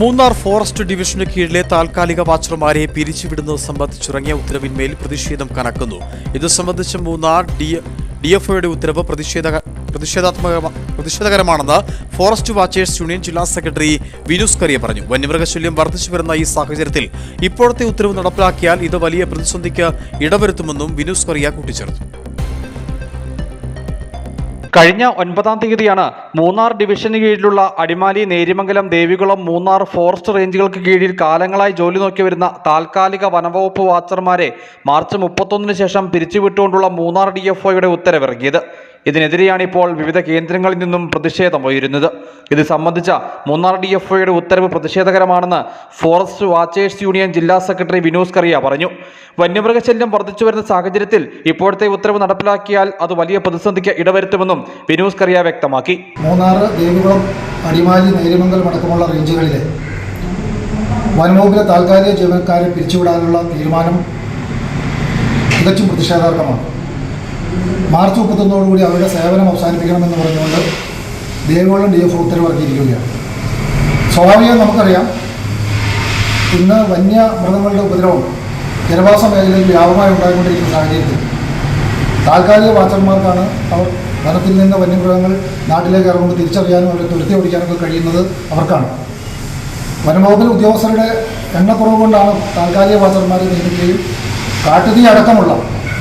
Munnar forest ഡിവിഷന് കീഴിലെ താൽക്കാലിക വാച്ചർമാരെ പിരിച്ചുവിടുന്നത് സംബന്ധിച്ചിറങ്ങിയ ഉത്തരവിന്മേൽ പ്രതിഷേധം കനക്കുന്നു. ഇത് സംബന്ധിച്ച് മൂന്നാർ ഡി ഡി ഡിഎഫ്ഒയുടെ ഉത്തരവ് പ്രതിഷേധ പ്രതിഷേധാത്മക പ്രതിഷേധകരമാണെന്ന് ഫോറസ്റ്റ് വാച്ചേഴ്സ് യൂണിയൻ ജില്ലാ സെക്രട്ടറി വിനൂസ് കറിയ പറഞ്ഞു. വന്യമൃഗശല്യം വർദ്ധിച്ചു വരുന്ന ഈ സാഹചര്യത്തിൽ ഇപ്പോഴത്തെ ഉത്തരവ് നടപ്പിലാക്കിയാൽ ഇത് വലിയ പ്രതിസന്ധിക്ക് ഇടവരുത്തുമെന്നും വിനൂസ് കറിയ കൂട്ടിച്ചേർത്തു. കഴിഞ്ഞ ഒൻപതാം തീയതിയാണ് മൂന്നാർ ഡിവിഷന് കീഴിലുള്ള അടിമാലി നേരിമംഗലം ദേവികുളം മൂന്നാർ ഫോറസ്റ്റ് റേഞ്ചുകൾക്ക് കീഴിൽ കാലങ്ങളായി ജോലി നോക്കി വരുന്ന താൽക്കാലിക വനവകുപ്പ് വാച്ചർമാരെ മാർച്ച് മുപ്പത്തൊന്നിന് ശേഷം പിരിച്ചുവിട്ടുകൊണ്ടുള്ള മൂന്നാർ ഡി എഫ് ഒയുടെ ഉത്തരവിറങ്ങിയത്. ഇതിനെതിരെയാണ് ഇപ്പോൾ വിവിധ കേന്ദ്രങ്ങളിൽ നിന്നും പ്രതിഷേധം ഉയരുന്നത്. ഇത് സംബന്ധിച്ച മൂന്നാർ ഡി എഫ് ഒയുടെ ഉത്തരവ് പ്രതിഷേധകരമാണെന്ന് ഫോറസ്റ്റ് വാച്ചേഴ്സ് യൂണിയൻ ജില്ലാ സെക്രട്ടറി വിനോസ് കറിയ പറഞ്ഞു. വന്യമൃഗശല്യം വർദ്ധിച്ചു വരുന്ന സാഹചര്യത്തിൽ ഇപ്പോഴത്തെ ഉത്തരവ് നടപ്പിലാക്കിയാൽ അത് വലിയ പ്രതിസന്ധിക്ക് ഇടവരുത്തുമെന്നും വിനോസ് കറിയ വ്യക്തമാക്കി. വനംവകുപ്പിലെ താൽക്കാലിക ജീവനക്കാരെ പിരിച്ചുവിടാനുള്ള തീരുമാനം തികച്ചും പ്രതിഷേധാർഹമാണ്. മാർച്ച് മുപ്പത്തൊന്നോടുകൂടി അവരുടെ സേവനം അവസാനിപ്പിക്കണമെന്ന് പറഞ്ഞുകൊണ്ട് ദേവികുളം ഡി എഫ് ഉത്തരവിറക്കിയിരിക്കുകയാണ്. സ്വാഭാവികം നമുക്കറിയാം ഇന്ന് വന്യ മൃഗങ്ങളുടെ ഉപദ്രവം ജനവാസ മേഖലയിൽ വ്യാപകമായി ഉണ്ടായിക്കൊണ്ടിരിക്കുന്ന സാഹചര്യത്തിൽ താൽക്കാലിക വാച്ചർമാർക്കാണ് അവർ വനത്തിൽ നിന്ന് വന്യമൃഗങ്ങൾ നാട്ടിലേക്ക് ഇറങ്ങുമ്പോൾ തിരിച്ചറിയാനും അവരെ തുരുത്തി ഓടിക്കാനൊക്കെ കഴിയുന്നത് അവർക്കാണ്. വനംവകുപ്പിലെ ഉദ്യോഗസ്ഥരുടെ എണ്ണക്കുറവ് കൊണ്ടാണ് താൽക്കാലിക വാച്ചർമാരെ നിയമിക്കുകയും കാട്ടുതീ അടക്കമുള്ള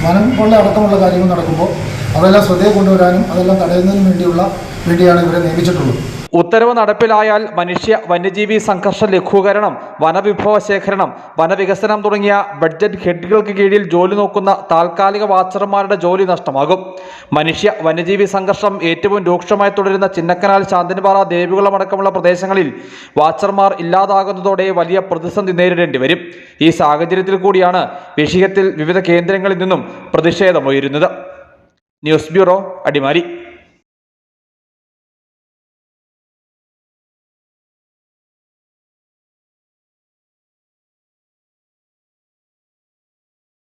വനം കൊള്ള അടക്കമുള്ള കാര്യങ്ങൾ നടക്കുമ്പോൾ അതെല്ലാം ശ്രദ്ധയിൽ കൊണ്ടുവരാനും അതെല്ലാം തടയുന്നതിനും വേണ്ടിയുള്ള വേണ്ടിയാണ് ഇവരെ നിയമിച്ചിട്ടുള്ളത്. ഉത്തരവ് നടപ്പിലായാൽ മനുഷ്യ വന്യജീവി സംഘർഷ ലഘൂകരണം വനവിഭവ ശേഖരണം വനവികസനം തുടങ്ങിയ ബഡ്ജറ്റ് ഹെഡുകൾക്ക് കീഴിൽ ജോലി നോക്കുന്ന താൽക്കാലിക വാച്ചർമാരുടെ ജോലി നഷ്ടമാകും. മനുഷ്യ വന്യജീവി സംഘർഷം ഏറ്റവും രൂക്ഷമായി തുടരുന്ന ചിന്നക്കനാൽ ശാന്തിനിപാറ ദേവികുളം അടക്കമുള്ള പ്രദേശങ്ങളിൽ വാച്ചർമാർ ഇല്ലാതാകുന്നതോടെ വലിയ പ്രതിസന്ധി നേരിടേണ്ടി വരും. ഈ സാഹചര്യത്തിൽ കൂടിയാണ് വിഷയത്തിൽ വിവിധ കേന്ദ്രങ്ങളിൽ നിന്നും പ്രതിഷേധമുയരുന്നത് ന്യൂസ് ബ്യൂറോ അടിമാലി.